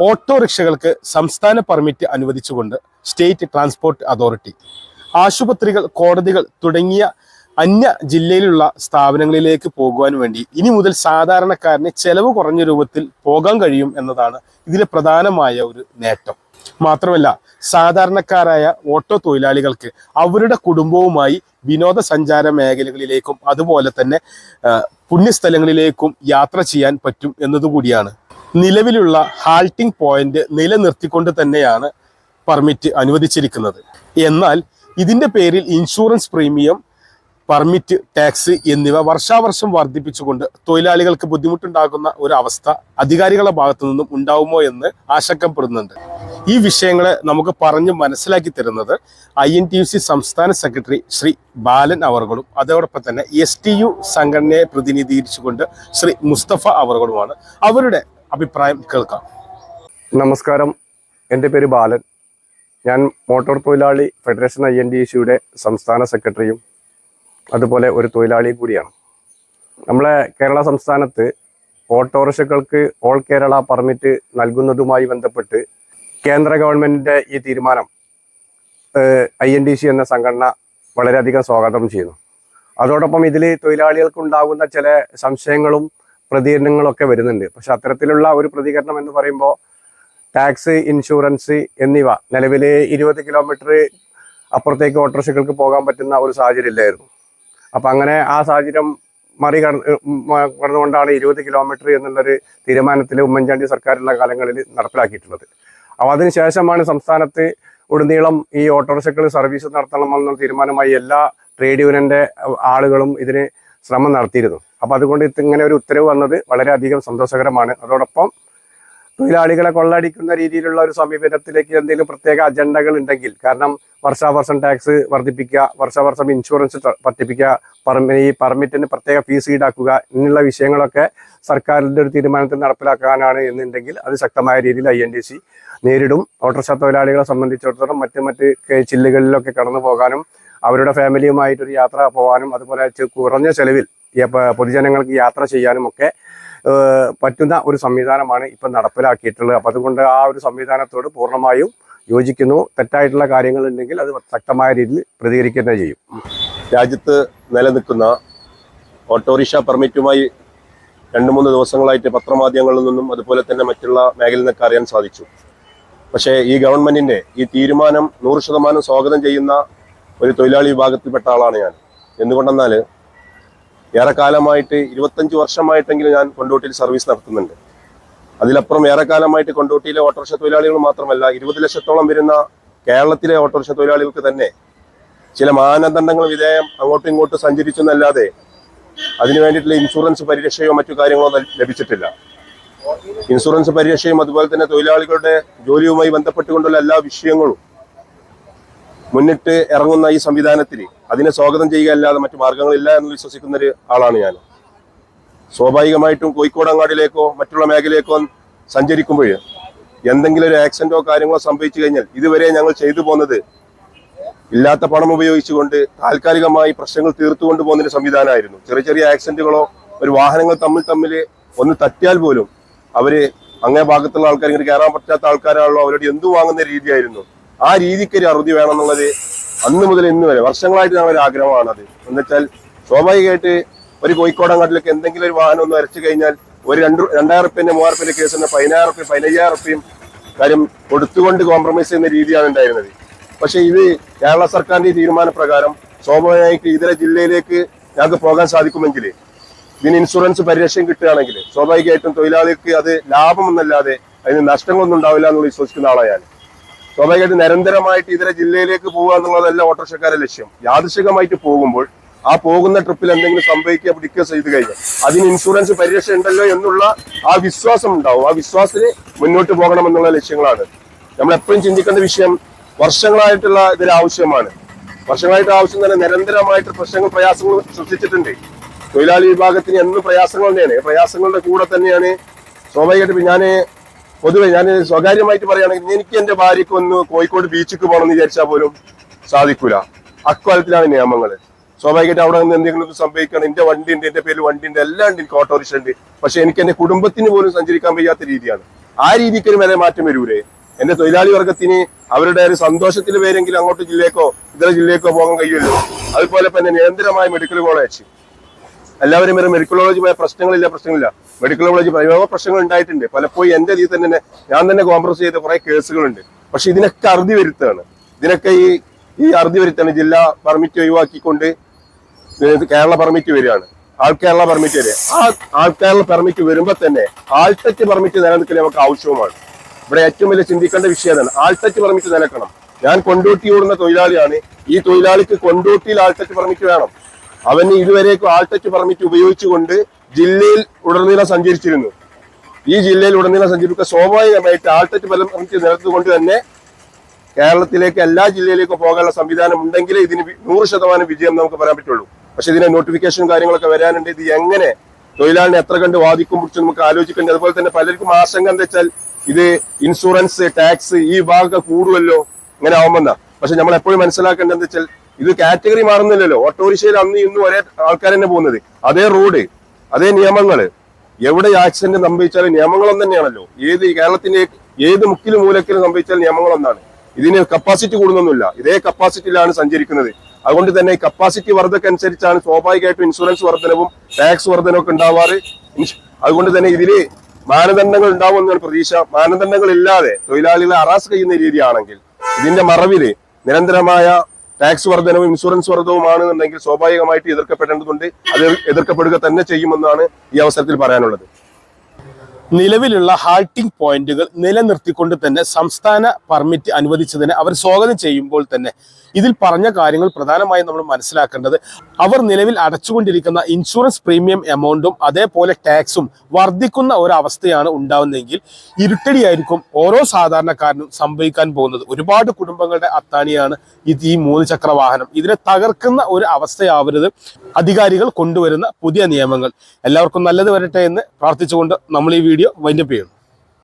ഓട്ടോറിക്ഷകൾക്ക് സംസ്ഥാന പെർമിറ്റ് അനുവദിച്ചുകൊണ്ട് state transport authority ആശുപത്രികൾ കോടതികൾ തുടങ്ങിയ അന്യ ജില്ലയിലുള്ള സ്ഥാപനങ്ങളിലേക്ക് പോകുവാൻ വേണ്ടി ഇനി മുതൽ സാധാരണക്കാരന് ചെലവ് കുറഞ്ഞ രൂപത്തിൽ പോകാൻ കഴിയും എന്നതാണ് ഇതിലെ പ്രധാനമായ ഒരു നേട്ടം. മാത്രമല്ല സാധാരണക്കാരായ ഓട്ടോ തൊഴിലാളികൾക്ക് അവരുടെ കുടുംബവുമായി വിനോദസഞ്ചാര മേഖലകളിലേക്കും അതുപോലെ തന്നെ പുണ്യസ്ഥലങ്ങളിലേക്കും യാത്ര ചെയ്യാൻ പറ്റും എന്നതുകൂടിയാണ് നിലവിലുള്ള ഹാൾട്ടിംഗ് പോയിന്റ് നിലനിർത്തിക്കൊണ്ട് തന്നെയാണ് പെർമിറ്റ് അനുവദിച്ചിരിക്കുന്നത്. എന്നാൽ ഇതിന്റെ പേരിൽ ഇൻഷുറൻസ് പ്രീമിയം പെർമിറ്റ് ടാക്സ് എന്നിവ വർഷാവർഷം വർദ്ധിപ്പിച്ചുകൊണ്ട് തൊഴിലാളികൾക്ക് ബുദ്ധിമുട്ടുണ്ടാകുന്ന ഒരു അവസ്ഥ അധികാരികളുടെ ഭാഗത്തു നിന്നും ഉണ്ടാവുമോ എന്ന് ആശങ്കപ്പെടുന്നുണ്ട്. ഈ വിഷയങ്ങളെ നമുക്ക് പറഞ്ഞു മനസ്സിലാക്കി തരുന്നത് I N T U C സംസ്ഥാന സെക്രട്ടറി ശ്രീ ബാലൻ അവറുകളും അതോടൊപ്പം തന്നെ എസ് ടി യു സംഘടനയെ പ്രതിനിധീകരിച്ചുകൊണ്ട് ശ്രീ മുസ്തഫ അവറുകളുമാണ്. അവരുടെ അഭിപ്രായം കേൾക്കാം. നമസ്കാരം. എന്റെ പേര് ബാലൻ. ഞാൻ മോട്ടോർ തൊഴിലാളി ഫെഡറേഷൻ ഐ എൻ ഡി സിയുടെ സംസ്ഥാന സെക്രട്ടറിയും അതുപോലെ ഒരു തൊഴിലാളിയും കൂടിയാണ്. നമ്മളെ കേരള സംസ്ഥാനത്ത് ഓട്ടോറിക്ഷകൾക്ക് ഓൾ കേരള പെർമിറ്റ് നൽകുന്നതുമായി ബന്ധപ്പെട്ട് കേന്ദ്ര ഗവൺമെന്റിന്റെ ഈ തീരുമാനം ഐ എൻ ഡി സി എന്ന സംഘടന വളരെയധികം സ്വാഗതം ചെയ്യുന്നു. അതോടൊപ്പം ഇതിൽ തൊഴിലാളികൾക്കുണ്ടാകുന്ന ചില സംശയങ്ങളും പ്രതികരണങ്ങളൊക്കെ വരുന്നുണ്ട്. പക്ഷെ അത്തരത്തിലുള്ള ഒരു പ്രതികരണം എന്ന് പറയുമ്പോൾ ടാക്സ് ഇൻഷുറൻസ് എന്നിവ നിലവിൽ ഇരുപത് കിലോമീറ്റർ അപ്പുറത്തേക്ക് ഓട്ടോറിക്ഷകൾക്ക് പോകാൻ പറ്റുന്ന ഒരു സാഹചര്യം ഇല്ലായിരുന്നു. അപ്പം അങ്ങനെ ആ സാഹചര്യം മറികടന്നുകൊണ്ടാണ് കടന്നുകൊണ്ടാണ് ഇരുപത് കിലോമീറ്റർ എന്നുള്ളൊരു തീരുമാനത്തിൽ ഉമ്മൻചാണ്ടി സർക്കാരുള്ള കാലങ്ങളിൽ നടപ്പിലാക്കിയിട്ടുള്ളത്. അപ്പോൾ അതിനുശേഷമാണ് സംസ്ഥാനത്ത് ഉടനീളം ഈ ഓട്ടോറിക്ഷകൾ സർവീസ് നടത്തണമെന്ന തീരുമാനമായി എല്ലാ ട്രേഡ് യൂണിയന്റെ ആളുകളും ഇതിന് ശ്രമം നടത്തിയിരുന്നു. അപ്പോൾ അതുകൊണ്ട് ഇങ്ങനെ ഒരു ഉത്തരവ് വന്നത് വളരെയധികം സന്തോഷകരമാണ്. അതോടൊപ്പം തൊഴിലാളികളെ കൊള്ളടിക്കുന്ന രീതിയിലുള്ള ഒരു സമീപനത്തിലേക്ക് എന്തെങ്കിലും പ്രത്യേക അജണ്ടകൾ ഉണ്ടെങ്കിൽ കാരണം വർഷാവർഷം ടാക്സ് വർദ്ധിപ്പിക്കുക വർഷാവർഷം ഇൻഷുറൻസ് വർദ്ധിപ്പിക്കുക പെർമി ഈ പെർമിറ്റിന് പ്രത്യേക ഫീസ് ഈടാക്കുക എന്നുള്ള വിഷയങ്ങളൊക്കെ സർക്കാരിന്റെ ഒരു തീരുമാനത്തിൽ നടപ്പിലാക്കാനാണ് എന്നുണ്ടെങ്കിൽ അത് ശക്തമായ രീതിയിൽ ഐ എൻ ഡി സി നേരിടും. ഓട്ടോറിക്ഷ തൊഴിലാളികളെ സംബന്ധിച്ചിടത്തോളം മറ്റ് മറ്റ് ചില്ലുകളിലൊക്കെ കടന്നു പോകാനും അവരുടെ ഫാമിലിയുമായിട്ടൊരു യാത്ര പോകാനും അതുപോലെ കുറഞ്ഞ ചെലവിൽ പൊതുജനങ്ങൾക്ക് യാത്ര ചെയ്യാനും ഒക്കെ പറ്റുന്ന ഒരു സംവിധാനമാണ് ഇപ്പം നടപ്പിലാക്കിയിട്ടുള്ളത്. അപ്പം അതുകൊണ്ട് ആ ഒരു സംവിധാനത്തോട് പൂർണമായും യോജിക്കുന്നു. തെറ്റായിട്ടുള്ള കാര്യങ്ങൾ ഉണ്ടെങ്കിൽ അത് ശക്തമായ രീതിയിൽ പ്രതികരിക്കുക ചെയ്യും. രാജ്യത്ത് നിലനിൽക്കുന്ന ഓട്ടോറിക്ഷ പെർമിറ്റുമായി രണ്ട് മൂന്ന് ദിവസങ്ങളായിട്ട് പത്രമാധ്യമങ്ങളിൽ നിന്നും അതുപോലെ തന്നെ മറ്റുള്ള മേഖലയിൽ നിന്നൊക്കെ അറിയാൻ സാധിച്ചു. പക്ഷേ ഈ ഗവൺമെന്റിന്റെ ഈ തീരുമാനം നൂറ് ശതമാനം സ്വാഗതം ചെയ്യുന്ന ഒരു തൊഴിലാളി വിഭാഗത്തിൽപ്പെട്ട ആളാണ് ഞാൻ. എന്തുകൊണ്ടെന്നാൽ ഏറെക്കാലമായിട്ട് ഇരുപത്തഞ്ച് വർഷമായിട്ടെങ്കിലും ഞാൻ കൊണ്ടോട്ടിയിൽ സർവീസ് നടത്തുന്നുണ്ട്. അതിലപ്പുറം ഏറെക്കാലമായിട്ട് കൊണ്ടോട്ടിയിലെ ഓട്ടോറിക്ഷ തൊഴിലാളികൾ മാത്രമല്ല ഇരുപത് ലക്ഷത്തോളം വരുന്ന കേരളത്തിലെ ഓട്ടോറിക്ഷ തൊഴിലാളികൾക്ക് തന്നെ ചില മാനദണ്ഡങ്ങൾ വിധേയം അങ്ങോട്ടും ഇങ്ങോട്ടും സഞ്ചരിച്ചെന്നല്ലാതെ അതിനു വേണ്ടിയിട്ടുള്ള ഇൻഷുറൻസ് പരിരക്ഷയോ മറ്റു കാര്യങ്ങളോ ലഭിച്ചിട്ടില്ല. ഇൻഷുറൻസ് പരിരക്ഷയും അതുപോലെ തന്നെ തൊഴിലാളികളുടെ ജോലിയുമായി ബന്ധപ്പെട്ടുകൊണ്ടുള്ള എല്ലാ വിഷയങ്ങളും മുന്നിട്ട് ഇറങ്ങുന്ന ഈ സംവിധാനത്തിൽ അതിനെ സ്വാഗതം ചെയ്യുക അല്ലാതെ മറ്റു മാർഗങ്ങളില്ല എന്ന് വിശ്വസിക്കുന്ന ഒരു ആളാണ് ഞാൻ. സ്വാഭാവികമായിട്ടും കോഴിക്കോട് അങ്ങാടിലേക്കോ മറ്റുള്ള മേഖലയിലേക്കോ സഞ്ചരിക്കുമ്പോൾ എന്തെങ്കിലും ഒരു ആക്സിഡന്റോ കാര്യങ്ങളോ സംഭവിച്ചു കഴിഞ്ഞാൽ ഇതുവരെ ഞങ്ങൾ ചെയ്തു പോകുന്നത് ഇല്ലാത്ത പണം ഉപയോഗിച്ചുകൊണ്ട് താൽക്കാലികമായി പ്രശ്നങ്ങൾ തീർത്തുകൊണ്ട് പോകുന്ന ഒരു സംവിധാനമായിരുന്നു. ചെറിയ ചെറിയ ആക്സിഡന്റുകളോ ഒരു വാഹനങ്ങൾ തമ്മിൽ തമ്മിൽ ഒന്ന് തട്ടിയാൽ പോലും അവർ അങ്ങേ ഭാഗത്തുള്ള ആൾക്കാർ ഇങ്ങനെ കയറാൻ പറ്റാത്ത ആൾക്കാരാണല്ലോ അവരോട് എന്തു വാങ്ങുന്ന രീതിയായിരുന്നു. ആ രീതിക്ക് ഒരു അറുതി വേണമെന്നുള്ളത് അന്ന് മുതൽ ഇന്ന് വരെ വർഷങ്ങളായിട്ട് ഞങ്ങൾ ഒരു ആഗ്രഹമാണ് അത് എന്നുവെച്ചാൽ സ്വാഭാവികമായിട്ട് ഒരു കോഴിക്കോടങ്ങാട്ടിലേക്ക് എന്തെങ്കിലും ഒരു വാഹനം ഒന്ന് വരച്ചു കഴിഞ്ഞാൽ ഒരു രണ്ട് രണ്ടായിരം റുപ്യന്റെ മൂവായിരം റുപ്യന്റെ കേസ് തന്നെ പതിനായിരം റുപ്യ പതിനയ്യായിരം റുപ്യയും കാര്യം കൊടുത്തുകൊണ്ട് കോംപ്രമൈസ് ചെയ്യുന്ന രീതിയാണ് ഉണ്ടായിരുന്നത്. പക്ഷെ ഇത് കേരള സർക്കാരിന്റെ തീരുമാനപ്രകാരം സ്വാഭാവികമായിട്ട് ഇതര ജില്ലയിലേക്ക് ഞങ്ങൾക്ക് പോകാൻ സാധിക്കുമെങ്കിൽ ഇതിന് ഇൻഷുറൻസ് പരിരക്ഷയും കിട്ടുകയാണെങ്കിൽ സ്വാഭാവികമായിട്ടും തൊഴിലാളികൾക്ക് അത് ലാഭമൊന്നല്ലാതെ അതിന് നഷ്ടങ്ങളൊന്നും ഉണ്ടാവില്ല എന്നുള്ള വിശ്വസിക്കുന്ന ആളാണ് സ്വാഭാവികമായിട്ട് നിരന്തരമായിട്ട് ഇതര ജില്ലയിലേക്ക് പോകുക എന്നുള്ളതല്ല ഓട്ടോറിക്ഷക്കാരുടെ ലക്ഷ്യം. യാദൃശികമായിട്ട് പോകുമ്പോൾ ആ പോകുന്ന ട്രിപ്പിൽ എന്തെങ്കിലും സംഭവിക്കുക ഡിസ്കസ് ചെയ്ത് കഴിഞ്ഞാൽ അതിന് ഇൻഷുറൻസ് പരിരക്ഷ ഉണ്ടല്ലോ എന്നുള്ള ആ വിശ്വാസം ഉണ്ടാവും. ആ വിശ്വാസത്തിന് മുന്നോട്ട് പോകണം എന്നുള്ള ലക്ഷ്യങ്ങളാണ്. നമ്മൾ എപ്പോഴും ചിന്തിക്കേണ്ട വിഷയം വർഷങ്ങളായിട്ടുള്ള ഇതിൽ ആവശ്യമാണ്. വർഷങ്ങളായിട്ട് ആവശ്യം തന്നെ നിരന്തരമായിട്ട് പ്രശ്നങ്ങൾ പ്രയാസങ്ങൾ സൃഷ്ടിച്ചിട്ടുണ്ട്. തൊഴിലാളി വിഭാഗത്തിന് എന്നും പ്രയാസങ്ങൾ തന്നെയാണ്. പ്രയാസങ്ങളുടെ കൂടെ തന്നെയാണ്. സ്വാഭാവികമായിട്ട് ഞാൻ പൊതുവെ ഞാൻ സ്വകാര്യമായിട്ട് പറയുകയാണെങ്കിൽ എനിക്ക് എന്റെ ഭാര്യയ്ക്ക് ഒന്ന് കോഴിക്കോട് ബീച്ചിക്ക് പോകണം എന്ന് വിചാരിച്ചാൽ പോലും സാധിക്കൂല. അക്കാലത്തിലാണ് നിയമങ്ങൾ. സ്വാഭാവികമായിട്ട് അവിടെ നിന്ന് എന്തെങ്കിലും സംഭവിക്കണം എന്റെ വണ്ടി ഉണ്ട് എന്റെ പേരിൽ വണ്ടി ഉണ്ട് എല്ലാം ഉണ്ട് എനിക്ക് ഓട്ടോറിക്ഷ ഉണ്ട്. പക്ഷെ എനിക്ക് എന്റെ കുടുംബത്തിന് പോലും സഞ്ചരിക്കാൻ വയ്യാത്ത രീതിയാണ്. ആ രീതിക്ക് ഒരു വില മാറ്റം വരൂലേ? എന്റെ തൊഴിലാളി വർഗത്തിന് അവരുടെ ഒരു സന്തോഷത്തിൽ പേരെങ്കിലും അങ്ങോട്ട് ജില്ലയ്ക്കോ ഇതര ജില്ലയ്ക്കോ പോകാൻ കഴിയുമല്ലോ? അതുപോലെ തന്നെ നിരന്തരമായ മെഡിക്കൽ കോളേജ് എല്ലാവരും വരെ മെഡിക്കൽ കോളേജ് പോയ പ്രശ്നങ്ങളില്ല പ്രശ്നങ്ങളില്ല. മെഡിക്കൽ കോളേജ് പോയ പ്രശ്നങ്ങൾ ഉണ്ടായിട്ടുണ്ട്. പലപ്പോഴും എന്റെ ഇതിൽ തന്നെ ഞാൻ തന്നെ കോംപ്രസ് ചെയ്ത കുറെ കേസുകളുണ്ട്. പക്ഷെ ഇതിനൊക്കെ അറുതി വരുത്താണ് ഇതിനൊക്കെ ഈ ഈ അറുതി വരുത്താണ് ജില്ലാ പെർമിറ്റ് ഒഴിവാക്കിക്കൊണ്ട് കേരള പെർമിറ്റ് വരികയാണ്. കേരള പെർമിറ്റ് വരിക ആ കേരള പെർമിറ്റ് വരുമ്പോൾ തന്നെ ആൾട്ടച്ച് പെർമിറ്റ് നിലനിൽക്കൽ നമുക്ക് ആവശ്യവുമാണ്. ഇവിടെ ഏറ്റവും വലിയ ചിന്തിക്കേണ്ട വിഷയം അതാണ്. ആൾട്ടച്ച് പെർമിറ്റ് നിലക്കണം ഞാൻ കൊണ്ടോട്ടി ഓടുന്ന തൊഴിലാളിയാണ്. ഈ തൊഴിലാളിക്ക് കൊണ്ടോട്ടിയിൽ ആൾട്ടച്ച് പെർമിറ്റ് വേണം. അവന് ഇതുവരേക്കും ആൾട്ടച്ച് പെർമിറ്റ് ഉപയോഗിച്ചുകൊണ്ട് ജില്ലയിൽ ഉടനീളം സഞ്ചരിച്ചിരുന്നു. ഈ ജില്ലയിൽ ഉടനീളം സഞ്ചരിക്കുക സ്വാഭാവികമായിട്ട് ആൾട്ടച്ച് പെർമിറ്റ് നിലത്തുകൊണ്ട് തന്നെ കേരളത്തിലേക്ക് എല്ലാ ജില്ലയിലേക്കും പോകാനുള്ള സംവിധാനം ഉണ്ടെങ്കിലേ ഇതിന് നൂറ് ശതമാനം വിജയം നമുക്ക് പറയാൻ പറ്റുള്ളൂ. പക്ഷെ ഇതിന്റെ നോട്ടിഫിക്കേഷൻ കാര്യങ്ങളൊക്കെ വരാനുണ്ട്. ഇത് എങ്ങനെ തൊഴിലാളിനെ എത്ര കണ്ട് വാദിക്കും കുറിച്ച് നമുക്ക് ആലോചിക്കേണ്ടത് അതുപോലെ തന്നെ പലർക്കും ആശങ്ക എന്താ വെച്ചാൽ ഇത് ഇൻഷുറൻസ് ടാക്സ് ഈ ഭാഗമൊക്കെ കൂടുമല്ലോ ഇങ്ങനെ ആവുമെന്നാ. പക്ഷെ നമ്മൾ എപ്പോഴും മനസ്സിലാക്കേണ്ടത് എന്താ വെച്ചാൽ ഇത് കാറ്റഗറി മാറുന്നില്ലല്ലോ. ഓട്ടോറിക്ഷയിൽ അന്ന് ഇന്നും ഒരേ ആൾക്കാർ തന്നെ പോകുന്നത്. അതേ റോഡ് അതേ നിയമങ്ങൾ എവിടെ ആക്സിഡന്റ് സംഭവിച്ചാലും നിയമങ്ങളും തന്നെയാണല്ലോ. ഏത് കേരളത്തിന്റെ ഏത് മുക്കിലും മൂലക്കിലും സംഭവിച്ചാൽ നിയമങ്ങളൊന്നാണ്. ഇതിന് കപ്പാസിറ്റി കൂടുന്നൊന്നുമില്ല. ഇതേ കപ്പാസിറ്റിയിലാണ് സഞ്ചരിക്കുന്നത്. അതുകൊണ്ട് തന്നെ കപ്പാസിറ്റി വർദ്ധക്കനുസരിച്ചാണ് സ്വാഭാവികമായിട്ടും ഇൻഷുറൻസ് വർധനവും ടാക്സ് വർധനവും ഒക്കെ ഉണ്ടാവാറ്. അതുകൊണ്ട് തന്നെ ഇതിൽ മാനദണ്ഡങ്ങൾ ഉണ്ടാവുമെന്നാണ് പ്രതീക്ഷ. മാനദണ്ഡങ്ങൾ ഇല്ലാതെ തൊഴിലാളികളെ അറാസ് ചെയ്യുന്ന രീതിയാണെങ്കിൽ ഇതിന്റെ മറവിൽ നിരന്തരമായ ടാക്സ് വർധനവും ഇൻഷുറൻസ് വർധവുമാണെന്നുണ്ടെങ്കിൽ സ്വാഭാവികമായിട്ട് എതിർക്കപ്പെടേണ്ടതുണ്ട്. അത് എതിർക്കപ്പെടുക തന്നെ ചെയ്യുമെന്നാണ് ഈ അവസരത്തിൽ പറയാനുള്ളത്. നിലവിലുള്ള ഹാൾട്ടിംഗ് പോയിന്റുകൾ നിലനിർത്തിക്കൊണ്ട് തന്നെ സംസ്ഥാന പെർമിറ്റ് അനുവദിച്ചതിനെ അവർ സ്വാഗതം ചെയ്യുമ്പോൾ തന്നെ ഇതിൽ പറഞ്ഞ കാര്യങ്ങൾ പ്രധാനമായും നമ്മൾ മനസ്സിലാക്കേണ്ടത് അവർ നിലവിൽ അടച്ചുകൊണ്ടിരിക്കുന്ന ഇൻഷുറൻസ് പ്രീമിയം എമൗണ്ടും അതേപോലെ ടാക്സും വർദ്ധിക്കുന്ന ഒരവസ്ഥയാണ് ഉണ്ടാവുന്നതെങ്കിൽ ഇരുട്ടടിയായിരിക്കും ഓരോ സാധാരണക്കാരനും സംഭവിക്കാൻ പോകുന്നത്. ഒരുപാട് കുടുംബങ്ങളുടെ അത്താണിയാണ് ഇത് ഈ മൂന്ന് ചക്ര വാഹനം ഇതിനെ തകർക്കുന്ന ഒരു അവസ്ഥയാവരുത്. അധികാരികൾ കൊണ്ടുവരുന്ന പുതിയ നിയമങ്ങൾ. എല്ലാവർക്കും നല്ലത് വരട്ടെ എന്ന് പ്രാർത്ഥിച്ചുകൊണ്ട് നമ്മൾ ഈ വീഡിയോ വൈൻഡപ്പ് ചെയ്യുന്നു.